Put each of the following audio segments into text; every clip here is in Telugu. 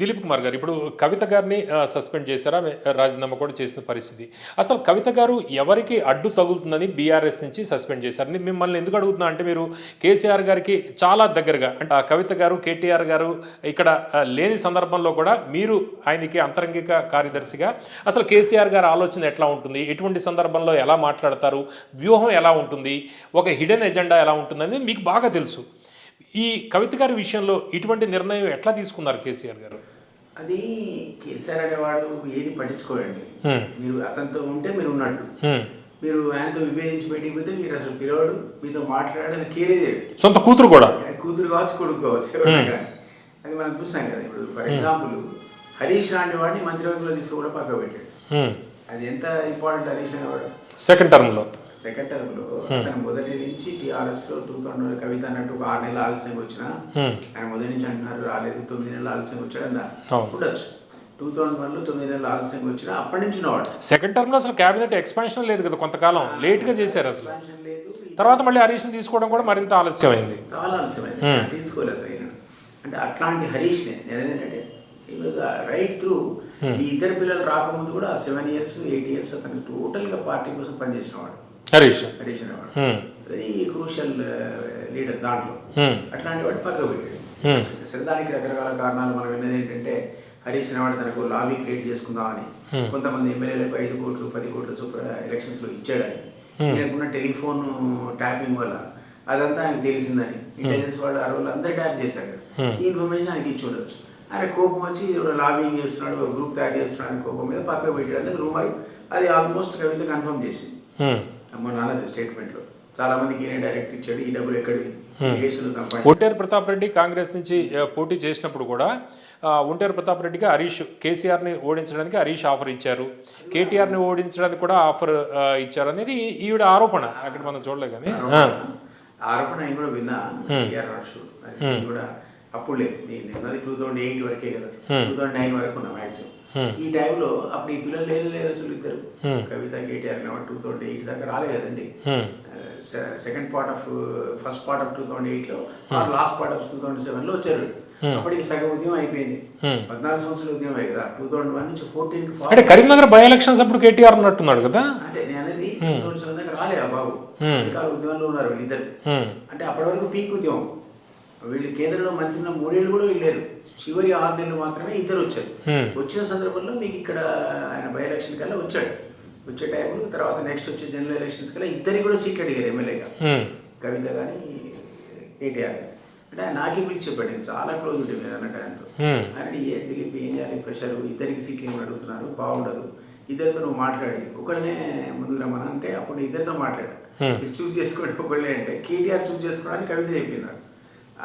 దిలీప్ కుమార్ గారు ఇప్పుడు కవిత గారిని సస్పెండ్ చేశారా? ఆమె రాజీనామా కూడా చేసిన పరిస్థితి. అసలు కవిత గారు ఎవరికి అడ్డు తగులుతుందని బీఆర్ఎస్ నుంచి సస్పెండ్ చేశారు? మిమ్మల్ని ఎందుకు అడుగుతున్నా అంటే మీరు కేసీఆర్ గారికి చాలా దగ్గరగా అంటే ఆ కవిత గారు కేటీఆర్ గారు ఇక్కడ లేని సందర్భంలో కూడా మీరు ఆయనకి అంతరంగిక కార్యదర్శిగా అసలు కేసీఆర్ గారి ఆలోచన ఎట్లా ఉంటుంది? ఎటువంటి సందర్భంలో ఎలా మాట్లాడతారు? వ్యూహం ఎలా ఉంటుంది? ఒక హిడెన్ ఎజెండా ఎలా ఉంటుందని మీకు బాగా తెలుసు. ఈ కవిత గారి విషయంలో ఇటువంటి నిర్ణయం ఎట్లా తీసుకున్నారు కేసీఆర్ గారు? అది కేసీఆర్ అనేవాడు ఏది పట్టించుకోడండి. మీరు అతనితో ఉంటే మీరు ఉన్నట్టు. మీరు ఆయనతో విభేదించి బయటికి పోతే మీరు అసలు పిలవడు మీతో మాట్లాడేది కేరే సొంత కూతురు కూడా? కూతురు కావచ్చు కొడుకు కావచ్చు. అది మనం చూస్తాం కదా ఇప్పుడు. ఫర్ ఎగ్జాంపుల్ హరీష్ లాంటి వాడిని మంత్రివర్గంలో తీసుకోవడం పక్క పెట్టాడు. అది ఎంత ఇంపార్టెంట్ హరీష్ అనేవాడు? సెకండ్ టర్మ్లో సెకండ్ టర్మ్లో అతను మొదటి నుంచి టీఆర్ఎస్లో టూ థౌసండ్ కవిత అన్నట్టు ఒక ఆరు నెలలు ఆలస్యంగా వచ్చినా హ్మ్. ఆయన మొదటి నుంచి అంటున్నారు రాలేదు తొమ్మిది నెలలు ఆలస్యంగా వచ్చాడు. ఉండొచ్చు. టూ థౌసండ్ వన్లో తొమ్మిది నెలలు ఆలస్యంగా వచ్చినా అప్పటి నుంచి ఉన్నవాడు. సెకండ్ టర్మ్లో అసలు క్యాబినెట్ ఎక్స్పాన్షన్ లేదు కదా కొంతకాలం. లేట్గా చేశారు అసలు. తర్వాత మళ్ళీ హరీష్ని తీసుకోవడం కూడా మరింత ఆలస్యమైంది. చాలా ఆలస్యమైంది. తీసుకోలేదు అసలు ఈయన. అంటే అట్లాంటి నేను ఏంటంటే రైట్ త్రూ ఈ ఇద్దరు పిల్లలు రాకముందు కూడా సెవెన్ ఇయర్స్ ఎయిట్ ఇయర్స్ అతను టోటల్గా పార్టీ కోసం పనిచేసిన వాడు హరీష్. హరీష్ అనేవాడు. వెరీ క్రూషియల్ లీడర్ దాంట్లో. అట్లాంటి వాడు పక్కకు పెట్టాడు. సరే దానికి రకరకాల కారణాలు మనం విన్నది ఏంటంటే హరీష్ అనేవాడు తనకు లాబీ క్రియేట్ చేసుకుందామని కొంతమంది ఎమ్మెల్యేలకు ఐదు కోట్లు పది కోట్ల చొప్పున ఎలక్షన్స్లో ఇచ్చాడని ఈయనకున్న టెలిఫోన్ ట్యాపింగ్ వల్ల అదంతా ఆయనకు తెలిసిందని. ఇంటెలిజెన్స్ వాళ్ళు ఆ రోజులు అందరు ట్యాప్ చేశారు కదా. ఈ ఇన్ఫర్మేషన్ ఆయనకి ఇచ్చి ఉండొచ్చు. ఆయన కోపం వచ్చి లాబింగ్ చేస్తున్నాడు గ్రూప్ తయారు చేస్తున్నాడు కోపం మీద పక్కకు పెట్టాడు. అందుకు రూమర్ అది ఆల్మోస్ట్ కవిత కన్ఫర్మ్ చేసింది. అమ్మ నాన్నది స్టేట్మెంట్లో. చాలా మందికి ఈయన డైరెక్ట్ ఇచ్చాడు ఈ డబ్బులు ఒంటేరు ప్రతాప్ రెడ్డి కాంగ్రెస్ నుంచి పోటీ చేసినప్పుడు కూడా ఒంటేరు ప్రతాప్ రెడ్డికి హరీష్ కేసీఆర్ని ఓడించడానికి హరీష్ ఆఫర్ ఇచ్చారు. కేటీఆర్ని ఓడించడానికి కూడా ఆఫర్ ఇచ్చారు అనేది ఈవిడ ఆరోపణ. అక్కడ మనం చూడలేదు కానీ. ఆరోపణ. కూడా విన్నా. కూడా అప్పుడు లేదు నేను టూ థౌసండ్ ఎయిట్ వరకే కదా. టూ థౌసండ్ నైన్ వరకు ఉన్నా మ్యాక్సిమం. ఈ టైంలో అప్పుడు ఈ పిల్లలు లేరు లేరు అసలు ఇద్దరు. Kavitha KTR two thousand eight దాకా రాలే కదండి. Second part of first part of two thousand ఎయిట్లో last part of two thousand సెవెన్లో వచ్చారు. అప్పటికి సగం ఉద్యమం అయిపోయింది. పద్నాలుగు సంవత్సరాల ఉద్యమం కదా. టూ థౌసండ్ వన్ నుంచి ఫోర్టీన్ అంటే కరీంనగర్ బై ఎలక్షన్స్ అప్పుడు కేటీఆర్ ఉన్నట్టున్నాడు కదా? అంటే నేను అనేది టూ థౌసండ్ దాకా రాలే బాబు. ఉద్యమంలో ఉన్నారు వీళ్ళిద్దరు. అంటే అప్పటి వరకు పీక్ ఉద్యమం. వీళ్ళు కేంద్రంలో మంత్రి ఉన్న మూడేళ్ళు కూడా వెళ్ళారు చివరి ఆరు నెలలు మాత్రమే ఇద్దరు వచ్చారు. వచ్చిన సందర్భంలో మీకు ఇక్కడ ఆయన బై ఎలక్షన్ కల్లా వచ్చాడు. వచ్చే టైంలో తర్వాత నెక్స్ట్ వచ్చే జనరల్ ఎలక్షన్స్ కల్లా ఇద్దరికి కూడా సీట్లు అడిగారు ఎమ్మెల్యేగా. కవిత కానీ కేటీఆర్. అంటే ఆయన నాకే పిలిచి చెప్పాడు నేను చాలా క్లోజ్ ఉంటుంది అన్నట్టు ఆయనతో. ఆయన ఏ దిలీప్ ఏం చేయాలి? ప్రెషర్ ఇద్దరికి సీట్లు అడుగుతున్నారు? బాగుండదు. ఇద్దరితో నువ్వు మాట్లాడి. ఒకళ్ళనే ముందుకు రమ్మని? అంటే అప్పుడు ఇద్దరితో మాట్లాడా. మీరు చూస్ చేసుకోండి ఒకళ్ళే అంటే. కేటీఆర్ చూస్ చేసుకోవడానికి కవిత చెప్పింది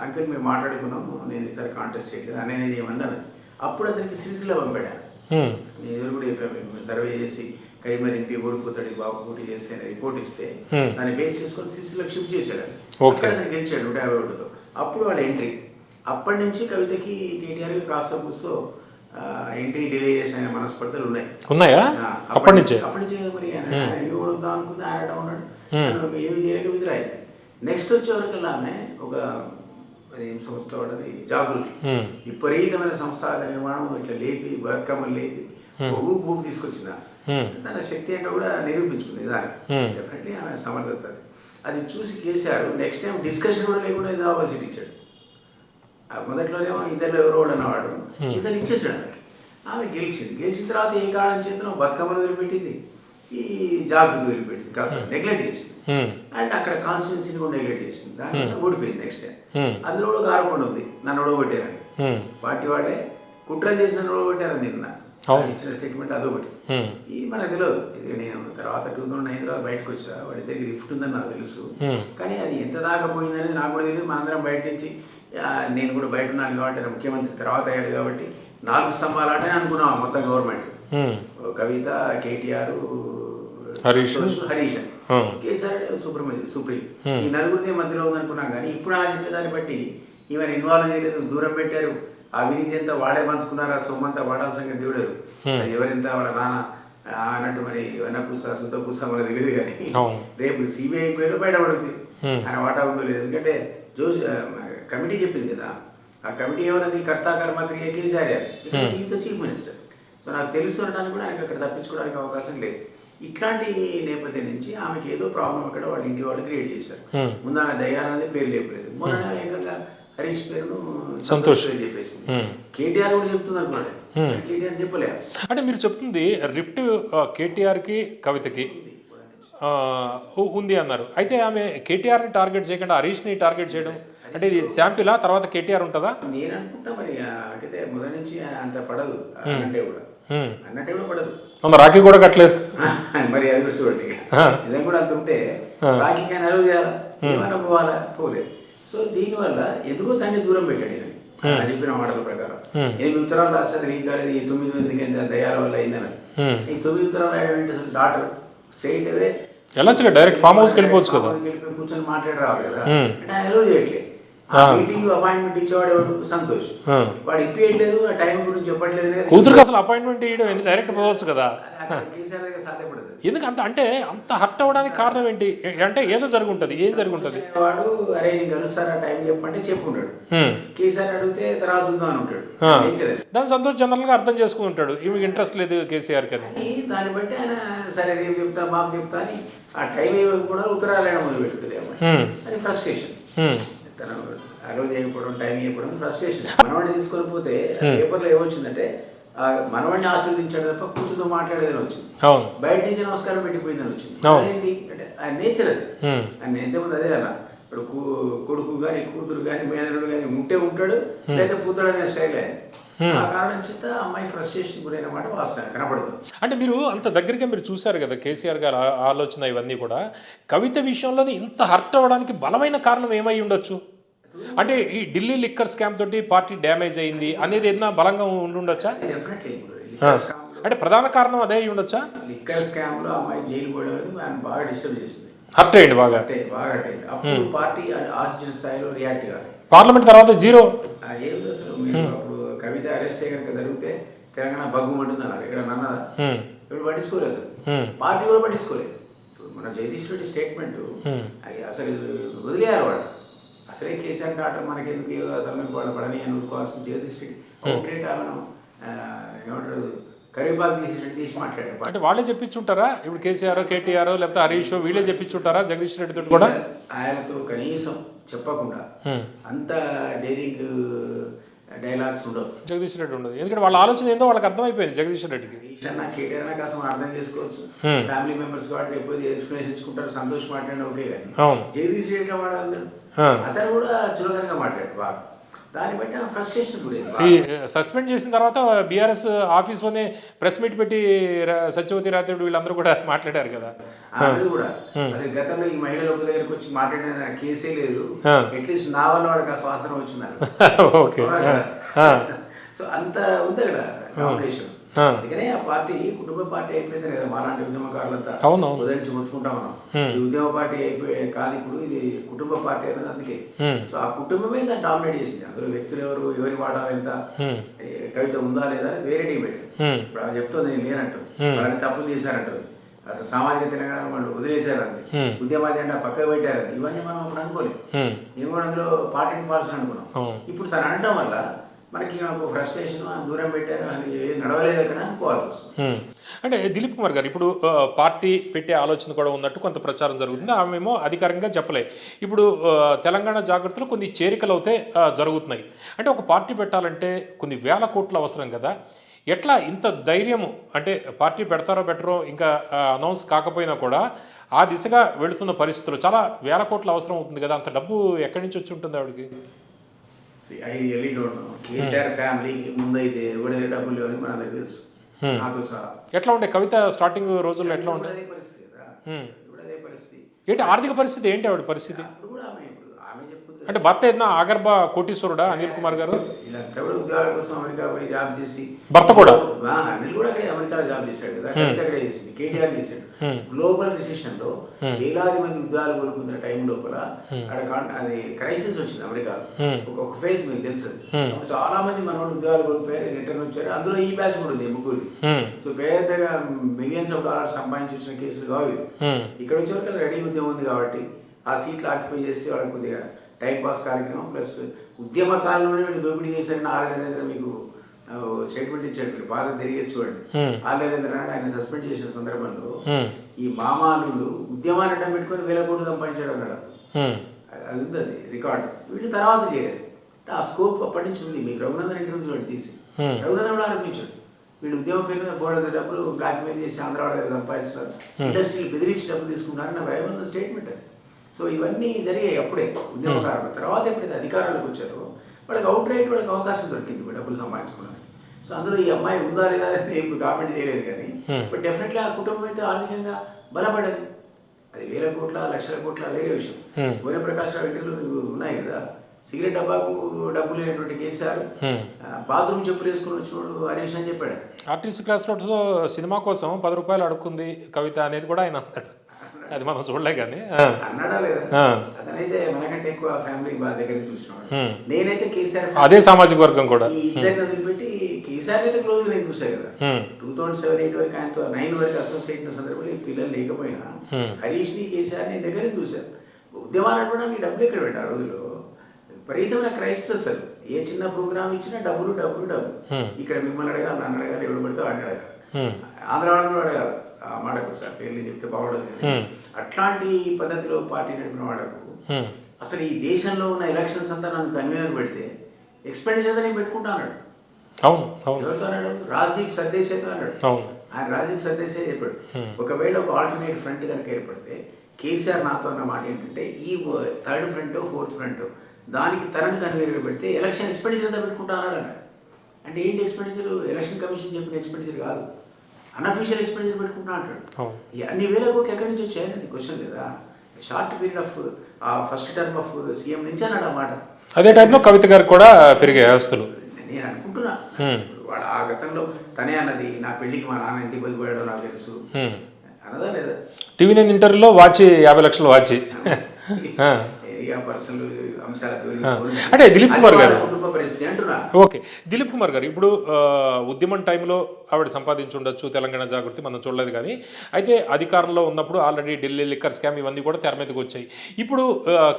అంకుల్ మేము మాట్లాడుకున్నాము నేను ఈసారి కాంటెస్ట్ చేయలేదు అని అనేది ఏమన్నాను. అప్పుడు అతనికి సిరిసిల్ల పంపాడు. నేను ఎదురు కూడా చెప్పాము సర్వే చేసి కరీంనగర్ ఎంపీ ఓడిపోతాడు బాబు పోటీ చేస్తే రిపోర్ట్ ఇస్తే. దాన్ని బేస్ చేసుకొని సిరిసిల్లకు షిఫ్ట్ చేశాడు. అక్కడ అతను గెలిచాడు నూట యాభై ఒకటితో అప్పుడు వాళ్ళ ఎంట్రీ అప్పటి నుంచి కవితకి కేటీఆర్ క్రాస్ కూర్చో ఎంట్రీ డిలే చేసిన ఆయన మనస్పర్ధలు ఉన్నాయి. ఉన్నాయా? అప్పటి నుంచే అప్పటి నుంచే మరి ఆయన అనుకుంది ఆయన ఉన్నాడు. ఏమి విధురాయి నెక్స్ట్ వచ్చేవరకల్లా ఆమె ఒక మరి ఏం సంస్థ వాడది జాగృతి. విపరీతమైన సంస్థల నిర్మాణం ఇట్లా లేపి బతుకమ్మలు లేపి ఒగ్గు భూమి తీసుకొచ్చిన. తన శక్తి ఏంటో కూడా నిరూపించుకుంది దాన్ని. డెఫినెట్లీ ఆమె సమర్థత అది. చూసి కేసీఆర్ నెక్స్ట్ టైం డిస్కషన్ కూడా లేకుండా ఇది ఆపోజిట్ ఇచ్చాడు. మొదట్లోనేమో ఇద్దరు ఎవరో అన్నవాడు. ఈసారి ఇచ్చేసాడు ఆమెకి. ఆమె గెలిచింది. గెలిచిన తర్వాత ఏ కారణం చేతనో బతుకమ్మను వదిలిపెట్టింది. ఈ జాగ్రత్త వదిలిపెట్టింది. కాస్త నెగ్లెక్ట్ చేసింది. అండ్ అక్కడ కాన్స్టిట్యున్సీని కూడా నెగ్లెక్ట్ చేసింది దాని ఓడిపోయింది నెక్స్ట్ టైం హ్మ్. అందులో కూడా ఉంది నన్ను ఓడగొట్టారని. పార్టీ వాళ్ళే కుట్రలు చేసిన నన్ను ఓడగొట్టారని నిన్న. ఇచ్చిన స్టేట్మెంట్ అదొకటి. ఇది మనకు తెలియదు ఇది నేను తర్వాత టూ థౌసండ్ నైన్ తర్వాత బయటకు వచ్చా వాడి దగ్గర గిఫ్ట్ ఉందని నాకు తెలుసు Hmm. కానీ అది ఎంత దాకా పోయిందనేది నాకు కూడా తెలియదు మనందరం బయట నుంచి నేను కూడా బయట ఉన్నాను కాబట్టి ముఖ్యమంత్రి తర్వాత అయ్యాడు కాబట్టి నాలుగు స్తంభాలు అనుకున్నాం మొత్తం government. Kavitha KTR Harish. Harish. KCR supreme supreme. ఈ నలుగురిదే మధ్యలో ఉందనుకున్నాం కానీ ఇప్పుడు ఆ దాన్ని బట్టి ఈమెను ఇన్వాల్వ్ చేయలేదు దూరం పెట్టారు. అవినీతి అంతా వాడే పంచుకున్నారు సొమ్మంతా వాడాల్సిన దేవుడారు అది ఎవరింత వాళ్ళ నాన్న అన్నట్టు మరి వెనపూస సుతపూస మనకు తెలియదు కానీ. రేపు సిబిఐ పేరు బయటపడుతుంది ఆయన వాటా ఉందో లేదు. ఎందుకంటే జోష్ కమిటీ చెప్పింది కదా. ఆ కమిటీ ఎవరది కర్త కర్మ క్రియ కేసీఆర్ చీఫ్ మినిస్టర్ సో నాకు తెలుసు అనడానికి కూడా ఆయనకు అక్కడ తప్పించుకోవడానికి అవకాశం లేదు. ఇట్లాంటి నేపథ్యం నుంచి ఆమెకి ఏదో ప్రాబ్లం అక్కడ వాళ్ళ ఇంటి వాళ్ళు క్రియేట్ చేశారు Hmm. ముందు ఆమె దయానందే పేరు లేపలేదు మొన్న ఏకంగా హరీష్ పేరును సంతోష్. చెప్పేసి Hmm. కేటీఆర్ కూడా చెప్తుంది Hmm. కేటీఆర్ చెప్పలేదు అంటే మీరు చెప్తుంది రిఫ్ట్ కేటీఆర్కి కవితకి ఉంది అన్నారు అయితే ఆమె కేటీఆర్ని టార్గెట్ చేయకుండా హరీష్ని టార్గెట్ చేయడం అంటే ఇది శాంపిలా తర్వాత కేటీఆర్ ఉంటుందా? నేను అనుకుంటా మరి అయితే మొదటి నుంచి అంత పడదు అన్నట్టే కూడా. అన్నట్టే కూడా పడదు. రాఖీ కూడా కట్టలేదు. మరి అది కూడా చూడండి. ఇదే కూడా అంత ఉంటే రాఖీకి ఆయన అలవ్ చేయాలా? ఏమన్నా పోవాలా? పోలేదు. సో దీనివల్ల ఎందుకో తండ్రి దూరం పెట్టాడు. ఆయన చెప్పిన మాటల ప్రకారం. ఎనిమిది ఉత్తరాలు రాస్తుంది నీకు కాలేదు ఈ తొమ్మిది ఎంత దయాల వల్ల అయిందని. ఈ తొమ్మిది ఉత్తరాలు రాయడం ఏంటి అసలు? డాక్టర్ స్ట్రైట్ అవే వెళ్ళొచ్చు డైరెక్ట్ ఫామ్ హౌస్కి వెళ్ళిపోవచ్చు కదా. కూర్చొని మాట్లాడి రావాలి కదా. అంటే ఆయన అలవ్ చేయట్లేదు. ఆ మీటింగ్ అపాయింట్మెంట్ ఇచ్చేవాడు ఎవడు సంతోష్ ఆ. వాడు ఇప్పించట్లేదు ఆ టైం గురించి చెప్పట్లేదు లేదు. కూతురికి అసలు అపాయింట్మెంట్ ఇవ్వడం ఎందుకు డైరెక్ట్ పోవచ్చు కదా కేసీఆర్ ఎందుకు అంత అంటే అంత హర్ట్ అవ్వడానికి కారణం ఏంటి అంటే ఏదో జరిగి ఉంటుంది ఏం జరిగి ఉంటుంది వాడు అరే కలుస్తారా టైం చెప్పంటే చెప్పుంటాడు హ్మ్. కేసీఆర్ అడిగితే తర్వాత చూద్దాం. దాని సంతోష్ జనరల్గా అర్థం చేసుకుంటాడు ఈమెకి ఇంట్రెస్ట్ లేదు కేసీఆర్కి అని కానీ దాన్ని బట్టి ఆయన సరే రేపు చెప్తా మాకు చెప్తా అని ఆ టైం ఇవ్వకుండా ఉత్తరాలు మొదలు. హ్మ్. అది ఫ్రస్ట్రేషన్. తను ఆ రోజు చేయకపోవడం టైం ఇవ్వడం ఫ్రస్ట్రేషన్ మనవాడిని తీసుకొని పోతే పేపర్లో ఏమొచ్చిందంటే ఆ మనవాడిని ఆశీర్వదించాడు తప్ప కూతురుతో మాట్లాడేదని వచ్చింది. బయట నుంచి నమస్కారం పెట్టిపోయిందని వచ్చింది. అదేంటి? అంటే ఆ నేచర్ అది. హ్మ్. ఆయన ఎంతమంది అదే అన్న. ఇప్పుడు కొడుకు కానీ కూతురు కానీ మేనరుడు కానీ ఉంటే ఉంటాడు లేదా పుత్రుడు అనే స్టైల్ ఆయన. ఆ కారణం చేత అమ్మాయి ఫ్రస్ట్రేషన్ గురైన మాట వాస్తవం కనపడుతుంది అంటే మీరు అంత దగ్గరగా మీరు చూశారు కదా కేసీఆర్ గారు ఆలోచన ఇవన్నీ కూడా. కవిత విషయంలో ఇంత హర్ట్ అవ్వడానికి బలమైన కారణం ఏమై ఉండొచ్చు? అంటే ఈ ఢిల్లీ లిక్కర్ స్కామ్ తోటి పార్టీ డ్యామేజ్ అయింది అనేది ఏదైనా బలంగా ఉండి ఉండొచ్చా అంటే ప్రధాన కారణం అదే అయి ఉండొచ్చా? లిక్కర్ స్కామ్లో అమ్మాయి జైలు ఆయన బాగా డిస్టర్బ్ చేసింది. హర్ట్ అయ్యండి బాగా? బాగా అప్పుడు పార్టీ ఆశించిన స్థాయిలో రియాక్ట్ కాదు పార్లమెంట్ తర్వాత జీరో అసలు. కవిత అరెస్ట్ కనుక జరిగితే తెలంగాణ బగ్గుమంటుంది అన్నారు ఇక్కడ అన్నదా హ్మ్. ఇప్పుడు పట్టించుకోలేదు అసలు. పార్టీ కూడా పట్టించుకోలేదు. మన జగదీష్ రెడ్డి స్టేట్మెంట్ అది అసలు వదిలేయారు వాడు. అసలే కేసీఆర్ డాక్టర్ మనకి ఎందుకు ఏదో తలనొప్పి వాళ్ళు పడని అని ఊరుకోవాల్సిన జగదీష్ రెడ్డి. ఒకటేట మనం ఏమంటారు కరివేపాకు తీసేటట్టు తీసి మాట్లాడారు అంటే వాళ్ళే చెప్పించుంటారా? ఇప్పుడు కేసీఆర్ కేటీఆర్ లేకపోతే హరీష్ వీళ్ళే చెప్పించుంటారా జగదీష్ రెడ్డి తోటి కూడా? ఆయనతో కనీసం చెప్పకుండా. అంత డైరింగ్ డైలాగ్స్ ఉండవు. జగదీష్ రెడ్డి ఉండదు. ఎందుకంటే వాళ్ళ ఆలోచన ఏందో వాళ్ళకి అర్థమైపోయింది జగదీష్ రెడ్డికి. ఈశాన్ కేటీఆర్ అన్న కాసం అర్థం చేసుకోవచ్చు. ఫ్యామిలీ మెంబర్స్ కాబట్టి ఎప్పుడు ఇచ్చుకుంటారు. సంతోష్ మాట్లాడిన ఓకే కానీ జగదీష్ రెడ్డి ఆ. అతను కూడా చులకనగా మాట్లాడు బాగా. ఈ సస్పెండ్ చేసిన తర్వాత బీఆర్ఎస్ ఆఫీస్లోనే ప్రెస్ మీట్ పెట్టి సత్యవతి రాత్రి వీళ్ళందరూ కూడా మాట్లాడారు కదా. కూడా. గతంలో ఈ మహిళల దగ్గరికి వచ్చి మాట్లాడిన కేసే లేదు. అట్లీస్ట్ నా వల్ల వాడికి ఆ స్వాతంత్రం వచ్చిందని ఓకే. సో అంత ఉంది అక్కడ. అందుకనే ఆ పార్టీ కుటుంబ పార్టీ అయిపోయింది కదా మాలాంటి ఉద్యమకారులంతా. వదిలించి కొట్టుకుంటాం మనం. ఈ ఉద్యమ పార్టీ అయిపోయే కాదు ఇప్పుడు ఇది కుటుంబ పార్టీ అనేది అందుకే. సో ఆ కుటుంబమే దాన్ని డామినేట్ చేసింది. అందులో వ్యక్తులు ఎవరు ఎవరి వాటాలు ఎంత కవిత ఉందా లేదా వేరే డిబేట్. ఇప్పుడు ఆమె చెప్తుంది నేను లేనంటూ వాళ్ళని తప్పులు చేశారంటూ. అసలు సామాజిక తెలంగాణ వాళ్ళు వదిలేశారండి. ఉద్యమ అజెండా పక్కకు పెట్టారండి. ఇవన్నీ మనం అప్పుడు అనుకోలేదు. మేము కూడా అందులో పార్టీ పాల్సిన అనుకున్నాం. ఇప్పుడు తను అనడం వల్ల మనకి ఒక ఫ్రస్ట్రేషన్ దూరం పెట్టారు అది నడవలేదు అక్కడ అనుకోవాల్సి వస్తుంది. అంటే దిలీప్ కుమార్ గారు ఇప్పుడు పార్టీ పెట్టే ఆలోచన కూడా ఉన్నట్టు కొంత ప్రచారం జరుగుతుంది. ఆమెమో అధికారికంగా చెప్పలే. ఇప్పుడు తెలంగాణ జాగ్రత్తలు కొన్ని చేరికలు అయితే జరుగుతున్నాయి. అంటే ఒక పార్టీ పెట్టాలంటే కొన్ని వేల కోట్ల అవసరం కదా. ఎట్లా ఇంత ధైర్యము అంటే పార్టీ పెడతారో పెట్టరో ఇంకా అనౌన్స్ కాకపోయినా కూడా ఆ దిశగా వెళుతున్న పరిస్థితులు చాలా వేల కోట్ల అవసరం అవుతుంది కదా. అంత డబ్బు ఎక్కడి నుంచి వచ్చి ఉంటుంది ఆవిడకి? I really don't know KCR ఫ్యామిలీకి ముందైతే ఎవరైతే డబ్బులు లేవని మన దగ్గర తెలుసు. నాతో సహా. ఎట్లా ఉండే? కవిత స్టార్టింగ్ రోజుల్లో ఎట్లా ఉండే? పరిస్థితి కదా. ఇప్పుడు అదే పరిస్థితి. ఏంటి ఆర్థిక పరిస్థితి? ఏంటి ఆవిడ పరిస్థితి అప్పుడు కూడా ఆమె ఇప్పుడు ఆమె చెప్పుకుంది అంటే భర్త ఏదైనా ఆగర్భ కోటీశ్వరుడా అనిల్ కుమార్ గారు? కూడా ఉద్యోగాల కోసం అమెరికా పోయి జాబ్ చేసి భర్త కూడా? అనిల్ కూడా అక్కడే అమెరికాలో జాబ్ చేశాడు కదా. కవిత అక్కడే చేసింది. కేటీఆర్ చేశాడు. గ్లోబల్ రిసెషన్లో వేలాది మంది ఉద్యోగాలు కోరుకున్న టైం లోపల అక్కడ అది క్రైసిస్ వచ్చింది అమెరికాలో ఒక- ఫేజ్ మీకు తెలుసు. చాలా మంది మన ఉద్యోగాలు కోల్పోయారు రిటర్న్ వచ్చారు. అందులో ఈ బ్యాచ్ కూడా ఉంది ముగ్గురు హ్మ్. సో పెద్దగా మిలియన్స్ ఆఫ్ డాలర్స్ సంపాదించి వచ్చిన కేసులు కావు. ఇక్కడ వచ్చే వరకు రెడీ ఉద్యమం ఉంది కాబట్టి ఆ సీట్లు ఆక్యుపై చేసి వాళ్ళకి కొద్దిగా టైం పాస్ కార్యక్రమం ప్లస్ ఉద్యమ కాలంలోనే వీళ్ళు దోపిడీ చేశారని ఆర్ నరేంద్ర మీకు స్టేట్మెంట్ ఇచ్చాడు మీరు బాగా తిరిగేసి చూడండి హ్మ్. ఆర్ నరేంద్ర ఆయన సస్పెండ్ చేసిన సందర్భంలో. ఈ మామాలు ఉద్యమాన్ని అడ్డం పెట్టుకొని వేల కోట్లు సంపాదించాడు అన్నాడు. అది ఉంది అది రికార్డు వీళ్ళు తర్వాత చేయలేదు. ఆ స్కోప్ అప్పటి నుంచి ఉంది. మీకు రఘునందన్ ఇంటర్వ్యూ చూడండి తీసి. రఘునందన్ కూడా ఆరంభించాడు. వీళ్ళు ఉద్యమం పేరు మీద బోర్డు డబ్బులు బ్లాక్ మెయిల్ చేసి ఆంధ్ర దగ్గర సంపాదిస్తున్నారు ఇండస్ట్రీలు బెదిరించి డబ్బులు తీసుకుంటున్నారు నా భయం స్టేట్మెంట్ అది. సో ఇవన్నీ జరిగాయి అప్పుడే. ఉద్యమకారులు తర్వాత ఎప్పుడైతే అధికారంలోకి వచ్చారో వాళ్ళకి అవుట్ రైట్ వాళ్ళకి అవకాశం దొరికింది డబ్బులు సంపాదించుకోవడానికి. సో అందులో ఈ అమ్మాయి ఉందా లేదా ఇప్పుడు కామెంట్ చేయలేదు కానీ బట్ డెఫినెట్లీ ఆ కుటుంబం అయితే ఆర్థికంగా బలపడేది. అది వేల కోట్ల లక్షల కోట్ల వేరే విషయం. బోయ ప్రకాష్ రావు ఇంటర్వ్యూలు ఉన్నాయి కదా? సిగరెట్ డబ్బాకు డబ్బు లేనటువంటి కేసీఆర్ బాత్రూమ్ చెప్పులు వేసుకుని వచ్చినోడు హరీష్ అని చెప్పాడు. ఆర్టిస్ట్ క్లాస్ సినిమా కోసం పది రూపాయలు అడుక్కుంది కవిత అనేది కూడా ఆయన అన్నాడు. అది మనం చూడలే కానీ ఆ. అన్నాడా లేదా ఆ. అతనైతే మనకంటే ఎక్కువ ఫ్యామిలీ బాగా దగ్గర చూసినాడు. నేనైతే కేసీఆర్ అదే సామాజిక వర్గం కూడా కేసీఆర్ అయితే క్లోజ్ నేను చూసా కదా. టూ థౌసండ్ సెవెన్ ఎయిట్ వరకు ఆయనతో నైన్ వరకు అసోసియేట్ అయిన సందర్భంలో పిల్లలు లేకపోయినా. హరీష్ని కేసీఆర్ని దగ్గర చూశాను ఉద్యమాలు నడపడానికి డబ్బులు ఎక్కడ పెట్టారు ఆ రోజుల్లో విపరీతమైన క్రైసిస్ అసలు ఏ చిన్న ప్రోగ్రామ్ ఇచ్చినా డబ్బులు డబ్బులు డబ్బు Hmm. ఇక్కడ మిమ్మల్ని అడగాలి నన్ను అడగాలి ఎవడు పడితే వాడిని అడగాలి. ఆంధ్ర కూడా అడగాలి ఆ మాటకు సార్ పేర్లు చెప్తే బాగుండదు. అట్లాంటి పద్ధతిలో పార్టీ నడిపిన హ్మ్. అసలు ఈ దేశంలో ఉన్న ఎలక్షన్స్ అంతా నన్ను కన్వీనర్ పెడితే ఎక్స్పెండిచర్ నేను పెట్టుకుంటా అన్నాడు. అవును ఎవరితో అన్నాడు? రాజీవ్ సర్దేశాయ్తో అన్నాడు. ఆయన రాజీవ్ సర్దేశాయ్ చెప్పాడు Hmm. ఒకవేళ ఒక ఆల్టర్నేట్ ఫ్రంట్ కనుక ఏర్పడితే కేసీఆర్ నాతో అన్న మాట ఏంటంటే ఈ థర్డ్ ఫ్రంట్ ఫోర్త్ ఫ్రంట్ దానికి తనని కన్వీనర్ పెడితే ఎలక్షన్ ఎక్స్పెండిచర్ అంతా పెట్టుకుంటా అన్నాడు. అంటే ఏంటి ఎక్స్పెండిచర్? ఎలక్షన్ కమిషన్ చెప్పిన ఎక్స్పెండిచర్ కాదు. అన్అఫీషియల్ ఎక్స్పెండిచర్ పెట్టుకుంటా అంటాడు. అన్ని వేల కోట్లు ఎక్కడి నుంచి వచ్చాయని క్వశ్చన్ కదా short period of first term of CM నుంచి అన్నాడు ఆ మాట. అదే టైంలో కవిత గారికి కూడా పెరిగాయి ఆస్తులు నేను అనుకుంటున్నా. వాడు ఆ గతంలో తనే అన్నది నా పెళ్ళికి మా నాన్న ఎంత ఇబ్బంది నాకు తెలుసు. అన్నదా లేదా? టీవీ నైన్ ఇంటర్వ్యూలో వాచి యాభై లక్షలు వాచి. ఇక పర్సనల్ అంశాలతో అంటే దిలీప్ కుమార్ గారు. కుటుంబ పరిస్థితి అంటున్నా. ఓకే. దిలీప్ కుమార్ గారు ఇప్పుడు ఉద్యమం టైంలో ఆవిడ సంపాదించి ఉండొచ్చు తెలంగాణ జాగృతి మనం చూడలేదు కానీ అయితే అధికారంలో ఉన్నప్పుడు ఆల్రెడీ ఢిల్లీ లిక్కర్ స్కామ్ ఇవన్నీ కూడా తెర మీదకి వచ్చాయి. ఇప్పుడు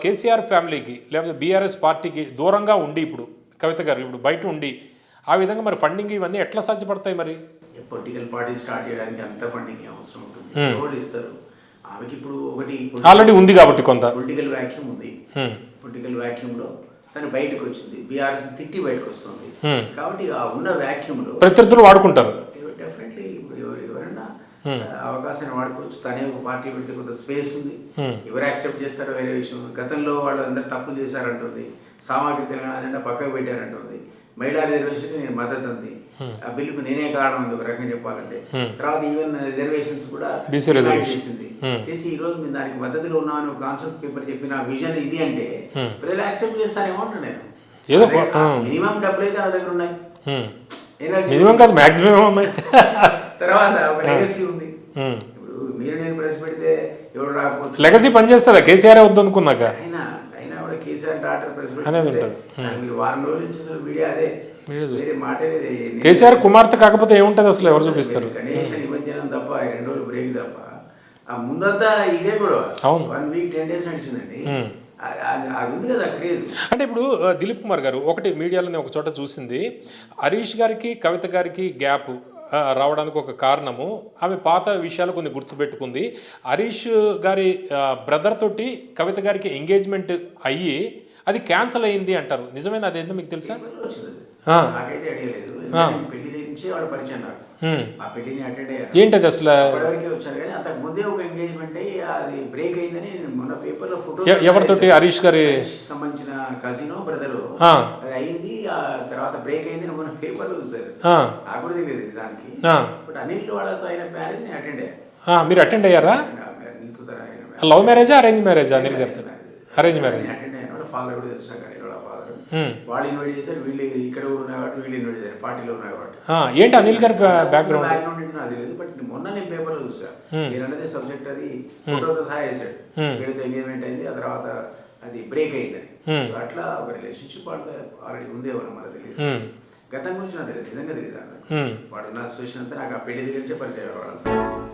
కేసీఆర్ ఫ్యామిలీకి లేకపోతే బీఆర్ఎస్ పార్టీకి దూరంగా ఉండి ఇప్పుడు కవిత గారు ఇప్పుడు బయట ఉండి ఆ విధంగా మరి ఫండింగ్ ఇవన్నీ ఎట్లా సాధ్యపడతాయి మరి? పొలిటికల్ పార్టీ స్టార్ట్ చేయడానికి అంత ఫండింగ్ అవసరం ఉంటుంది. రోడ్లు ఇస్తారు? ఆమెకి ఇప్పుడు ఒకటి ఆల్రెడీ ఉంది కాబట్టి కొంత. పొలిటికల్ వ్యాక్యూమ్ ఉంది. హ్మ్. పొలిటికల్ వ్యాక్యూమ్లో తను బయటకు వచ్చింది బీఆర్ఎస్ తిట్టి బయటకు వస్తుంది Hmm. కాబట్టి ఆ ఉన్న వ్యాక్యూమ్లో ప్రత్యర్థులు వాడుకుంటారు. డెఫినెట్లీ ఇప్పుడు ఎవరు ఎవరైనా ఆ, అవకాశాన్ని వాడుకోవచ్చు. తనే ఒక పార్టీ పెడితే కొంత స్పేస్ ఉంది. Hmm. ఎవరు యాక్సెప్ట్ చేస్తారో వేరే విషయం. గతంలో వాళ్ళందరూ తప్పులు చేశారంటుంది. సామాజిక తెలంగాణ అజెండా పక్కకు పెట్టారంటుంది. మహిళా రిజర్వేషన్ నేను మద్దతు ఉంది ఆ బిల్లుకు నేనే కారణం ఉంది ఒక రకంగా చెప్పాలంటే. Hmm. తర్వాత ఈవెన్ రిజర్వేషన్స్ కూడా. చేసింది. Hmm. చేసి ఈ రోజు మేము దానికి మద్దతుగా ఉన్నామని ఒక కాన్సెప్ట్ పేపర్ చెప్పిన విజన్ ఇది అంటే Hmm. ప్రజలు యాక్సెప్ట్ చేస్తారేమో అంటున్నా నేను. ఏదో పో- ఆ. మినిమం డబ్బులు అయితే ఆ దగ్గర ఉన్నాయి? మినిమం కాదు మ్యాక్సిమం ఉన్నాయి. తర్వాత ఒక లెగసీ ఉంది. హ్మ్. ఇప్పుడు మీరు నేను ప్రెస్ పెడితే ఎవరు రాకపోవచ్చు? లెగసీ పనిచేస్తుందా కేసీఆర్ వద్దనుకున్నాక? అయినా అయినా కూడా కేసీఆర్ డాక్టర్ ప్రెస్ అనేది ఉంటుంది. మీరు వారం రోజుల నుంచి అసలు మీడియా అదే. కేసీఆర్ కుమార్తె కాకపోతే ఏముంటుంది అసలు? ఎవరు చూపిస్తారు? గణేష్ నిమజ్జనం తప్ప ఈ రెండు రోజులు బ్రేక్ తప్ప ఆ ముందంతా ఇదే అవును. వన్ వీక్ టెన్ డేస్ నడిచిందండి. అంటే ఇప్పుడు దిలీప్ కుమార్ గారు ఒకటి మీడియాలో ఒక చోట చూసింది. హరీష్ గారికి కవిత గారికి గ్యాప్ రావడానికి ఒక కారణము. ఆమె పాత విషయాలు కొన్ని గుర్తుపెట్టుకుంది. హరీష్ గారి బ్రదర్ తోటి కవిత గారికి ఎంగేజ్మెంట్ అయ్యి అది క్యాన్సిల్ అయింది అంటారు. నిజమేనా? అదేందో మీకు తెలుసా? పెళ్ళి నుంచి వాడు పరిచయం. ఆ పెళ్ళిని అటెండ్ అయ్యారు. ఏంటది అసలు? అప్పటివరకే వచ్చారు కానీ అంతకు ముందే ఒక ఎంగేజ్మెంట్ అయ్యి అది బ్రేక్ అయిందని నేను మొన్న పేపర్లో ఫోటో ఎవరితోటి? హరీష్ గారి సంబంధించిన కజినో బ్రదరు అది అయింది ఆ తర్వాత బ్రేక్ అయింది మొన్న పేపర్లో చూసారు ఆ, నాకు కూడా తెలియదు దానికి. బట్ అనిల్ వాళ్ళతో అయిన మ్యారేజ్ నేను అటెండ్ ఆ, మీరు అటెండ్ అయ్యారా? లవ్ మ్యారేజా అరేంజ్ మ్యారేజా అనిల్ గారితో అరేంజ్ మ్యారేజ్ ఫాదర్ కూడా తెలుసు అనిల్ వాళ్ళ ఫాదర్. వాళ్ళు ఇన్వైట్ చేశారు వీళ్ళు ఇక్కడ కూడా ఉన్నాయి కాబట్టి వీళ్ళు ఇన్వైట్ చేశారు పార్టీలో ఉన్నాయి కాబట్టి. ఏంటి అనిల్ గారి బ్యాక్గ్రౌండ్ బ్యాక్గ్రౌండ్ ఏంటో నాకు తెలియదు బట్ మొన్న నేను పేపర్లో చూసా. నేను అన్నదే సబ్జెక్ట్ అది ఫోటోతో సహా వేసాడు Hmm. వీడితో ఎంగేజ్మెంట్ అయింది ఆ తర్వాత అది బ్రేక్ అయిందని. సో అట్లా ఒక రిలేషన్షిప్ వాళ్ళ ఆల్రెడీ ఉందేమో మనకు తెలియదు. గతం గురించి నాకు తెలియదు నిజంగా తెలియదు అన్నది హ్మ్. వాడు నా సిచ్యువేషన్ అంతా నాకు ఆ పెళ్ళి దగ్గర పరిచయం వాళ్ళు